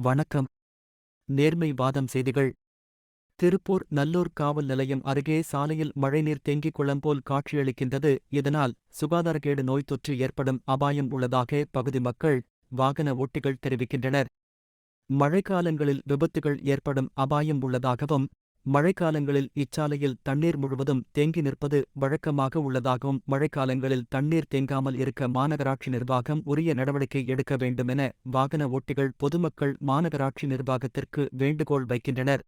வணக்கம். நேர்மை வாதம் செய்திகள். திருப்பூர் நல்லூர் காவல் நிலையம் அருகே சாலையில் மழைநீர் தேங்கிக் குளம் போல் காட்சியளிக்கின்றது. இதனால் சுகாதாரக்கேடு நோய் தொற்று ஏற்படும் அபாயம் உள்ளதாக பகுதி மக்கள் வாகன ஓட்டிகள் தெரிவிக்கின்றனர். மழைக்காலங்களில் விபத்துகள் ஏற்படும் அபாயம் உள்ளதாகவும் மழைக்காலங்களில் இச்சாலையில் தண்ணீர் முழுவதும் தேங்கி நிற்பது வழக்கமாக உள்ளதாகவும் மழைக்காலங்களில் தண்ணீர் தேங்காமல் இருக்க மாநகராட்சி நிர்வாகம் உரிய நடவடிக்கை எடுக்க வேண்டுமென வாகன ஓட்டிகள் பொதுமக்கள் மாநகராட்சி நிர்வாகத்திற்கு வேண்டுகோள் வைக்கின்றனர்.